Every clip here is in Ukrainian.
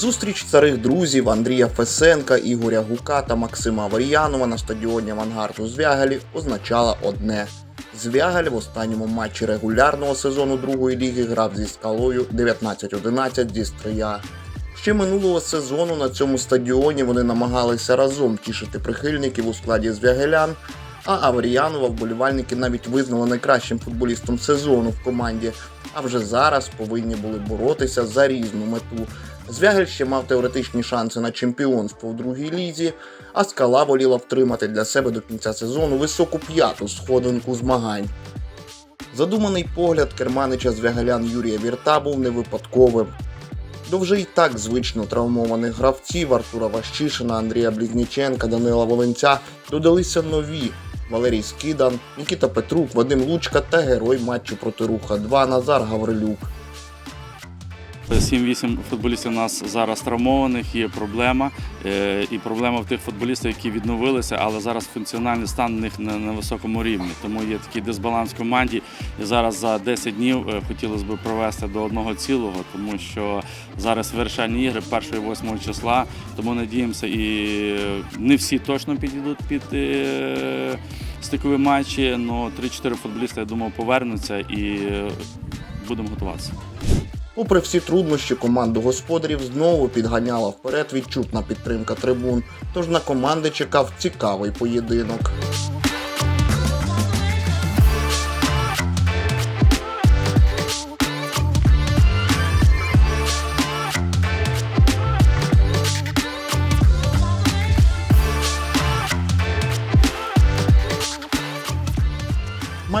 Зустріч старих друзів Андрія Фесенка, Ігоря Гука та Максима Аваріянова на стадіоні Авангард у Звягалі означала одне. Звягаль в останньому матчі регулярного сезону другої ліги грав зі скалою 19-11 зі Стрия. Ще минулого сезону на цьому стадіоні вони намагалися разом тішити прихильників у складі звягелян, а Аваріянова вболівальники навіть визнали найкращим футболістом сезону в команді, а вже зараз повинні були боротися за різну мету. Звягель ще мав теоретичні шанси на чемпіонство в другій лізі, а скала воліла втримати для себе до кінця сезону високу п'яту сходинку змагань. Задуманий погляд керманича звягалян Юрія Вірта був не випадковим. До вже й так звично травмованих гравців Артура Ващишина, Андрія Блізніченка, Данила Волинця додалися нові Валерій Скидан, Нікіта Петрук, Вадим Лучка та герой матчу проти Руха 2 Назар Гаврилюк. 7-8 футболістів у нас зараз травмованих, є проблема. Е, І проблема в тих футболістів, які відновилися, але зараз функціональний стан у них на, високому рівні. Тому є такий дисбаланс в команді. І зараз за 10 днів е, хотілося б провести до одного цілого, тому що зараз вирішальні ігри 1-8 числа. Тому надіємося, і не всі точно підійдуть під е, стикові матчі. але 3-4 футболісти, я думаю, повернуться і будемо готуватися. Попри всі труднощі, команду господарів знову підганяла вперед відчутна підтримка трибун, тож на команди чекав цікавий поєдинок.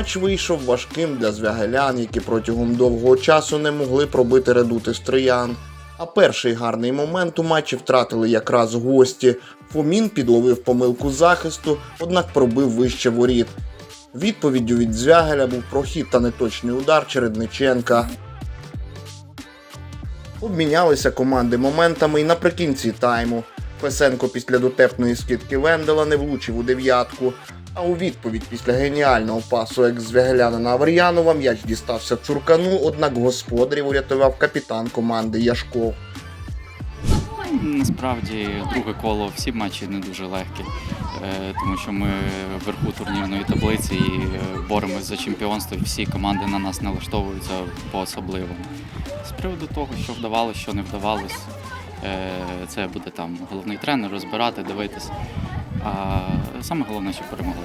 Матч вийшов важким для звягелян, які протягом довгого часу не могли пробити редути стриян. А перший гарний момент у матчі втратили якраз гості. Фомін підловив помилку захисту, однак пробив вище воріт. Відповіддю від Звягеля був прохід та неточний удар Чередниченка. Обмінялися команди моментами і наприкінці тайму. Песенко після дотепної скидки Вендела не влучив у дев'ятку. А у відповідь після геніального пасу екс-звягелянина Авар'янова м'яч дістався Цуркану, однак господарів урятував капітан команди Яшков. Насправді друге коло всі матчі не дуже легкі, е, тому що ми вверху турнірної таблиці і е, боремось за чемпіонство, і всі команди на нас налаштовуються по-особливому. З приводу того, що вдавалося, що не вдавалося, е, це буде там головний тренер розбирати, дивитись. Саме головне, що перемогли.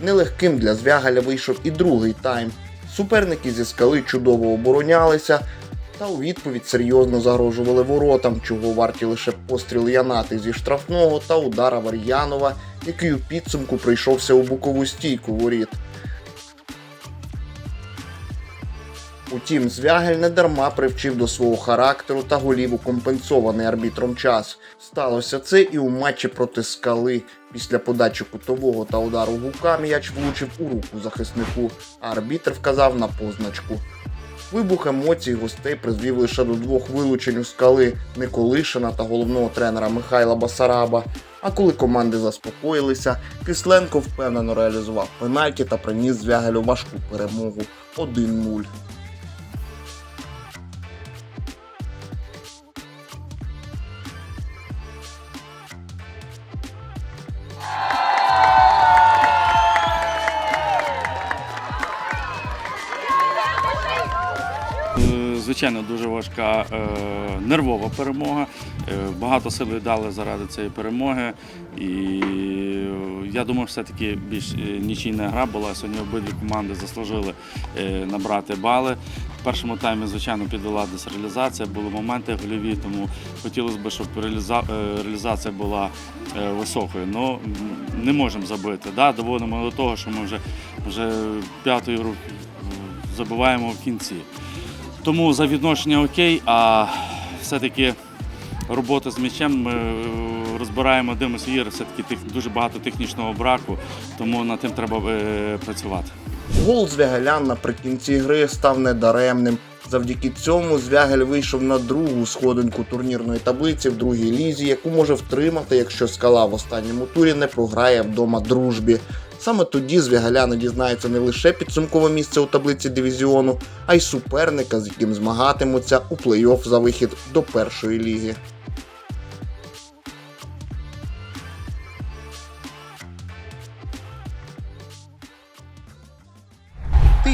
Нелегким для Звягаля вийшов і другий тайм. Суперники зі скали чудово оборонялися та у відповідь серйозно загрожували воротам, чого варті лише постріл Янати зі штрафного та удар Авар'янова, який у підсумку прийшовся у бокову стійку воріт. Утім, Звягель не дарма привчив до свого характеру та голів у компенсований арбітром час. Сталося це і у матчі проти скали. Після подачі кутового та удару гука м'яч влучив у руку захиснику, а арбітр вказав на позначку. Вибух емоцій гостей призвів лише до двох вилучень у скали Николишина та головного тренера Михайла Басараба. А коли команди заспокоїлися, Кисленко впевнено реалізував пенальті та приніс Звягелю важку перемогу 1-0. Звичайно, дуже важка е, нервова перемога. Е, багато сил віддали заради цієї перемоги. І е, я думаю, все-таки більш нічийна гра була. Сьогодні обидві команди заслужили набрати бали. В першому таймі, звичайно, підвела десь реалізація, були моменти гольові, тому хотілося б, щоб реаліза- реалізація була високою. Ну не можемо забити. Да? Доводимо до того, що ми вже, вже п'яту ігру забиваємо в кінці. Тому за відношення окей, а все-таки робота з м'ячем ми е, розбираємо, дивимося ігри, все-таки тих- дуже багато технічного браку, тому над тим треба е, працювати. Гол Звягалян наприкінці гри став недаремним. Завдяки цьому Звягель вийшов на другу сходинку турнірної таблиці в другій лізі, яку може втримати, якщо скала в останньому турі не програє вдома дружбі. Саме тоді звягаляни дізнаються не лише підсумкове місце у таблиці дивізіону, а й суперника, з яким змагатимуться у плей-офф за вихід до першої ліги.